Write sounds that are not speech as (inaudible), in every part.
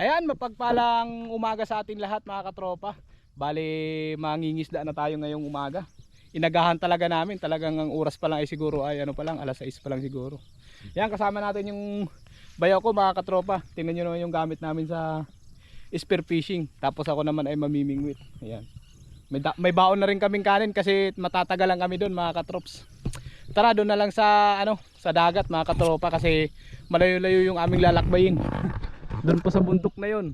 Ayan, mapagpalang umaga sa atin lahat mga katropa. Bali, mangingisda na tayo ngayong umaga. Inagahan talaga namin, talagang ang oras pa lang ay siguro ay ano pa lang, alas 6 pa lang siguro. Yan, kasama natin yung bayaw ko mga katropa. Tingnan nyo naman yung gamit namin sa spear fishing. Tapos ako naman ay mamimingwit. Ayan. May, may baon na rin kaming kanin kasi matatagal lang kami doon mga katrops. Tara doon na lang sa ano, sa dagat mga katropa kasi malayo-layo yung aming lalakbayin. (laughs) doon po sa bundok na yon.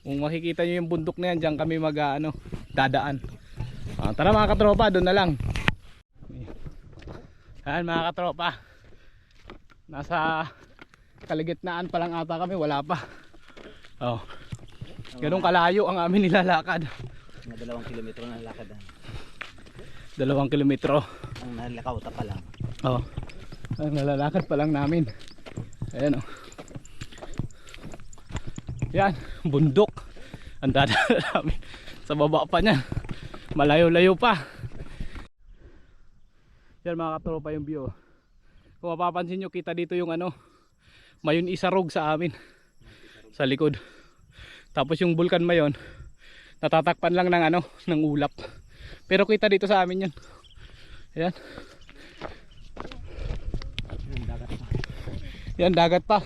Kung makikita nyo yung bundok na yan, diyan kami mag ah, ano, dadaan. Ah, tara mga katropa, doon na lang. Ayan mga katropa. Nasa kaligitnaan pa lang ata kami, wala pa. Oh. Ganun kalayo ang amin nilalakad. Mga dalawang kilometro na lakad. Dalawang kilometro. Ang nalakawta pa lang. Oh. Ang nalalakad pa lang namin. Ayan oh. Yan, bundok. Ang (laughs) namin. Sa baba pa niya. Malayo-layo pa. Yan mga katropa yung view. Kung mapapansin nyo, kita dito yung ano, mayon isarog sa amin. Sa likod. Tapos yung bulkan mayon, natatakpan lang ng ano, ng ulap. Pero kita dito sa amin yan. Yung dagat pa. Yan, dagat pa.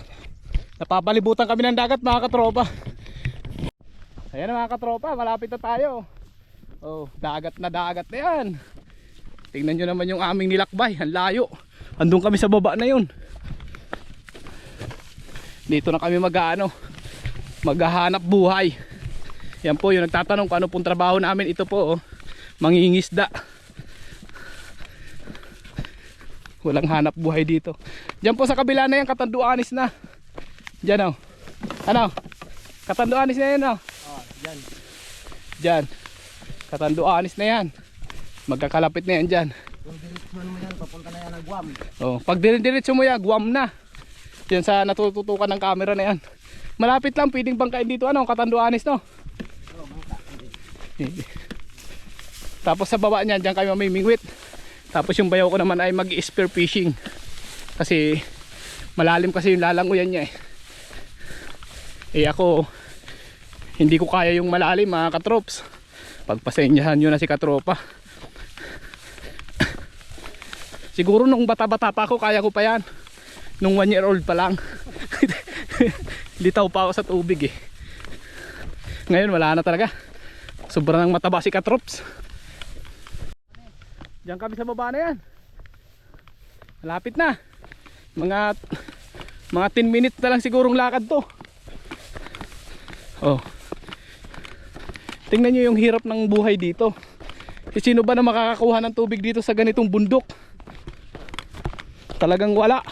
Napapalibutan kami ng dagat mga katropa. Ayan mga katropa, malapit na tayo. Oh, dagat na dagat na yan. Tingnan nyo naman yung aming nilakbay, ang layo. Andun kami sa baba na yun. Dito na kami mag-ano, maghahanap buhay. Yan po, yung nagtatanong kung ano pong trabaho namin. Ito po, oh, mangingisda. Walang hanap buhay dito. Diyan po sa kabila na yan, katanduanis na. Diyan oh. Ano? Katanduanis na yan oh. Oh, dyan. Diyan. Katanduanis na yan. Magkakalapit na yan dyan. Kung diretso mo yan, papunta na yan ng Guam. Oh, pag dire-diretso mo yan, guam na. Yan sa natututukan ng camera na yan. Malapit lang, pwedeng bangkain dito ano, katanduanis no. Oh, bangka. Tapos sa baba niyan, diyan kayo mamimingwit. Tapos yung bayaw ko naman ay mag-spear fishing. Kasi malalim kasi yung lalanguyan niya eh. Eh ako, hindi ko kaya yung malalim mga katrops. Pagpasenyahan nyo na si katropa. Siguro nung bata-bata pa ako, kaya ko pa yan. Nung one year old pa lang. (laughs) Litaw pa ako sa tubig eh. Ngayon wala na talaga. Sobrang mataba si katrops. Diyan kami sa baba na yan. Malapit na. Mga mga 10 minutes na lang sigurong lakad to. Oh. Tingnan nyo yung hirap ng buhay dito. Eh, sino ba na makakakuha ng tubig dito sa ganitong bundok? Talagang wala.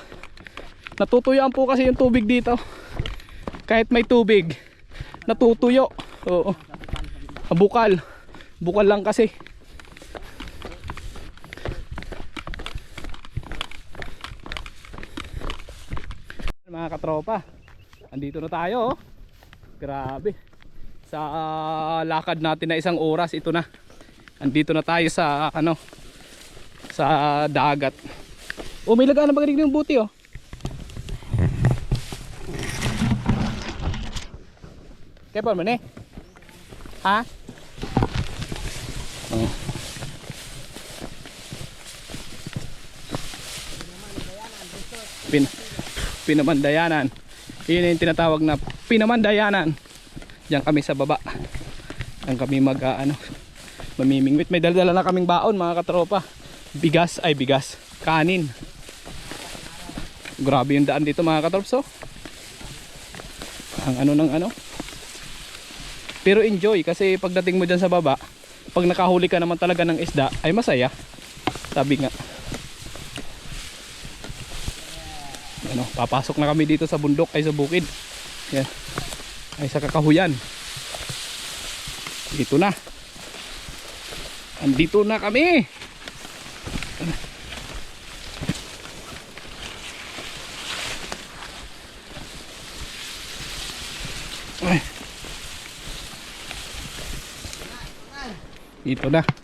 Natutuyuan po kasi yung tubig dito. Kahit may tubig, natutuyo. Oo. Bukal. Bukal lang kasi. mga katropa andito na tayo oh. Grabe. Sa ah, lakad natin na isang oras ito na. Andito na tayo sa ano sa dagat. Oh may lagaan na magaling yung buti oh. Kaya man eh ha? Oh. Pin pinamandayanan yun yung tinatawag na pinamandayanan diyan kami sa baba. Diyan kami mag ah, ano mamimingwit. May dala na kaming baon mga katropa. Bigas ay bigas. Kanin. Grabe yung daan dito mga katrops oh. ang ano ng ano. Pero enjoy kasi pagdating mo dyan sa baba pag nakahuli ka naman talaga ng isda ay masaya. Sabi nga. Ano, papasok na kami dito sa bundok ay sa bukid. Yan. Ay sa kakahuyan. Dito na. Andito na kami. Ay. Dito na.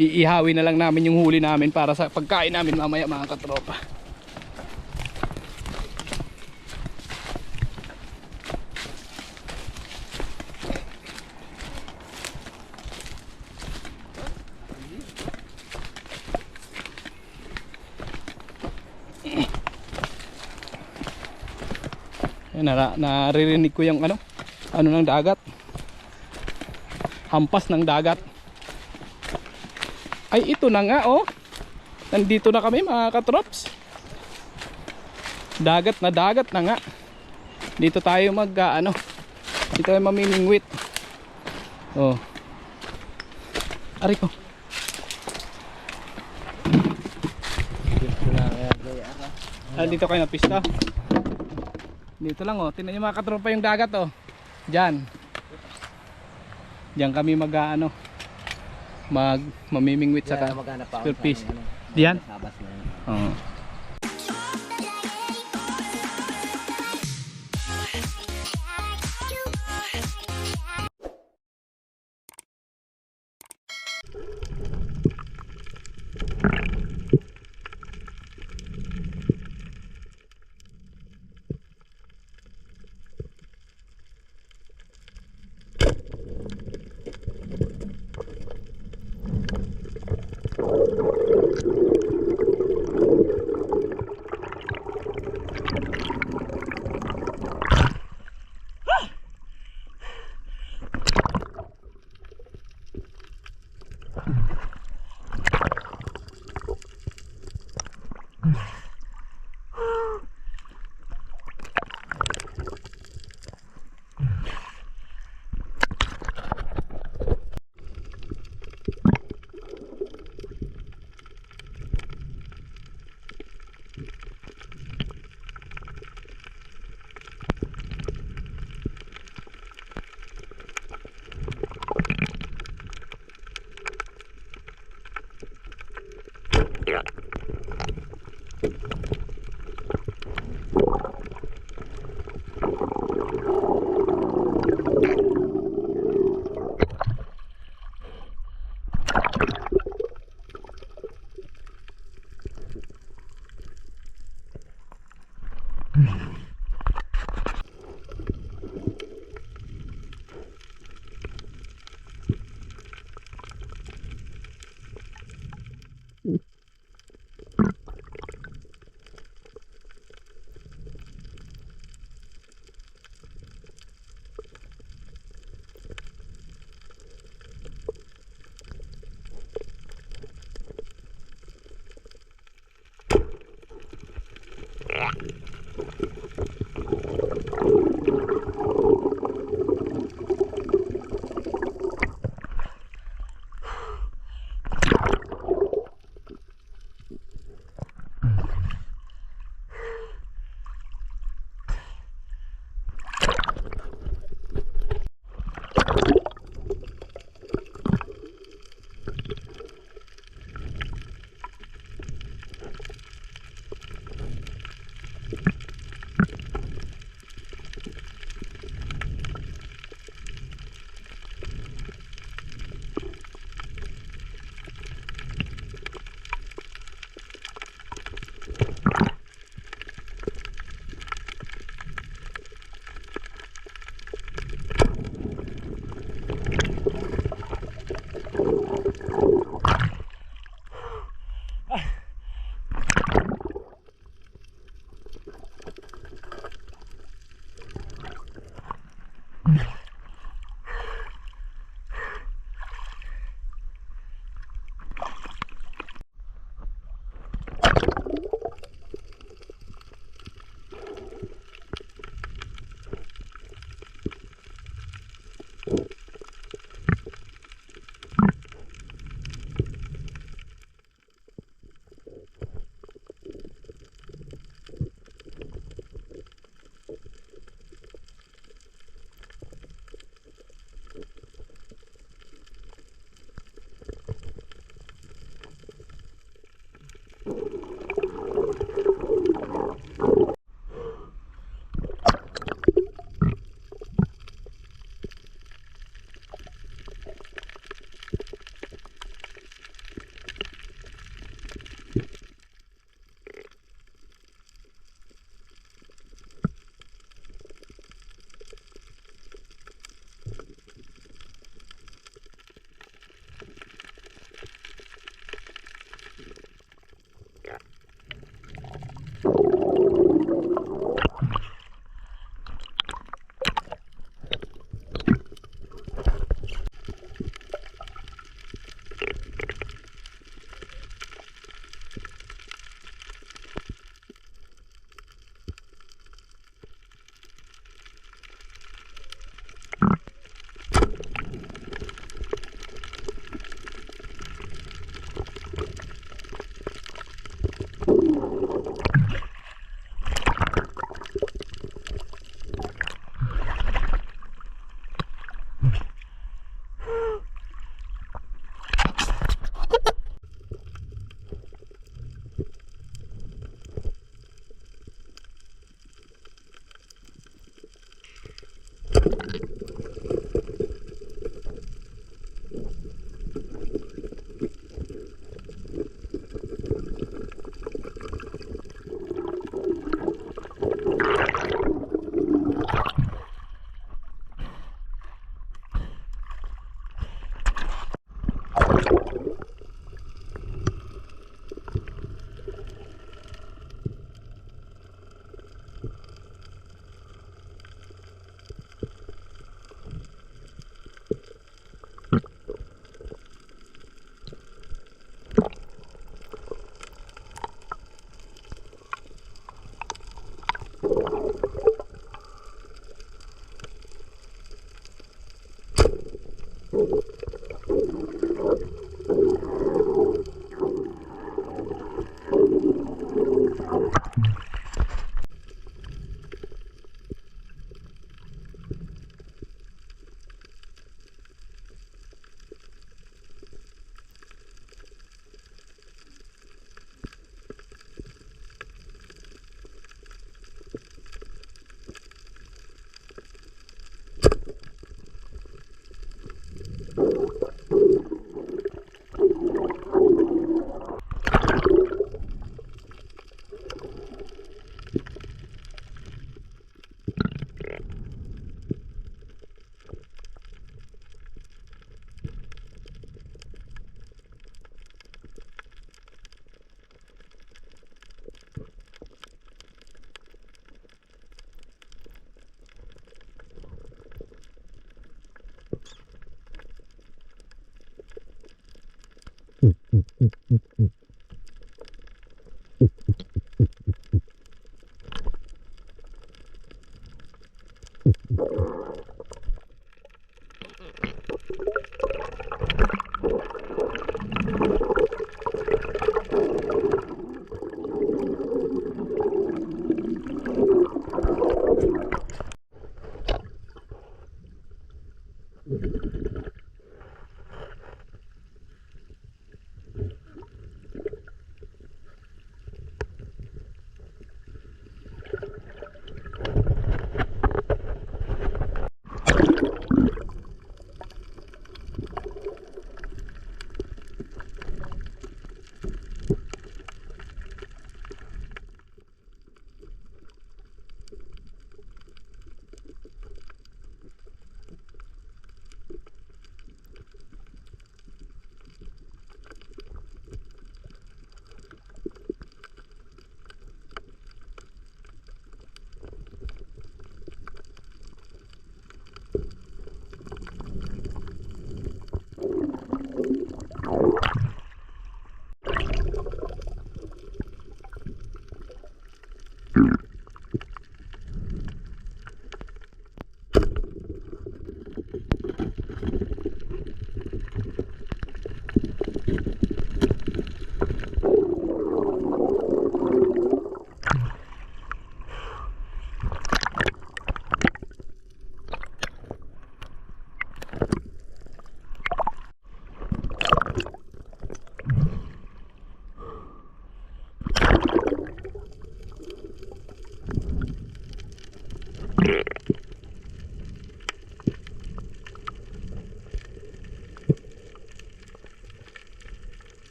iihawi na lang namin yung huli namin para sa pagkain namin mamaya mga katropa. Na naririnig ko yung ano? Ano ng dagat? Hampas ng dagat. Ay, ito na nga, oh. Nandito na kami, mga katrops. Dagat na dagat na nga. Dito tayo mag, ah, ano, dito tayo mamimingwit. Oh. Ari ko. Ah, dito kayo na pista. Dito lang oh. Tingnan niyo mga katropa yung dagat oh. Diyan. Diyan kami mag ano mag mamimingwit yeah, saka surface. Ano, Diyan? Oo.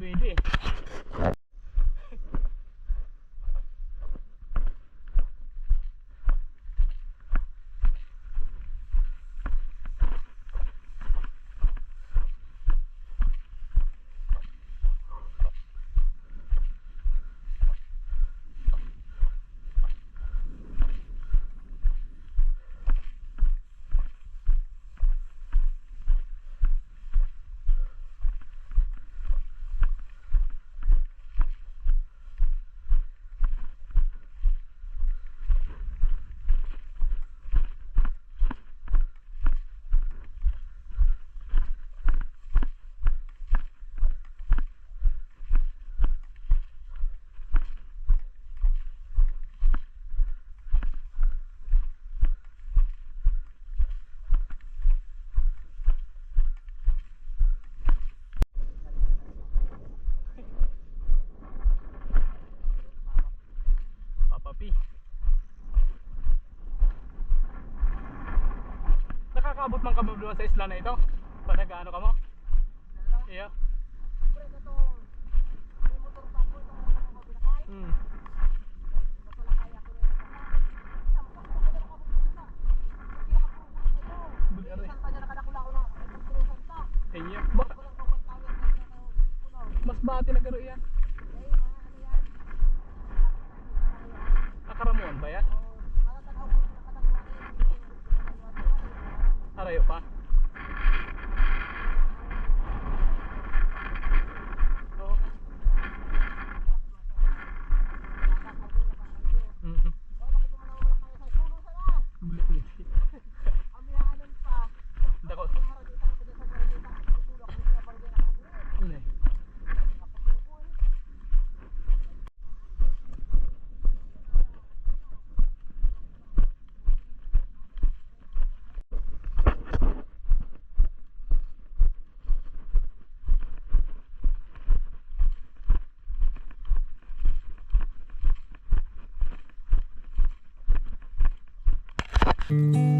Man ka doon sa isla na ito? Pag nag-ano ka mo? Hmm. Música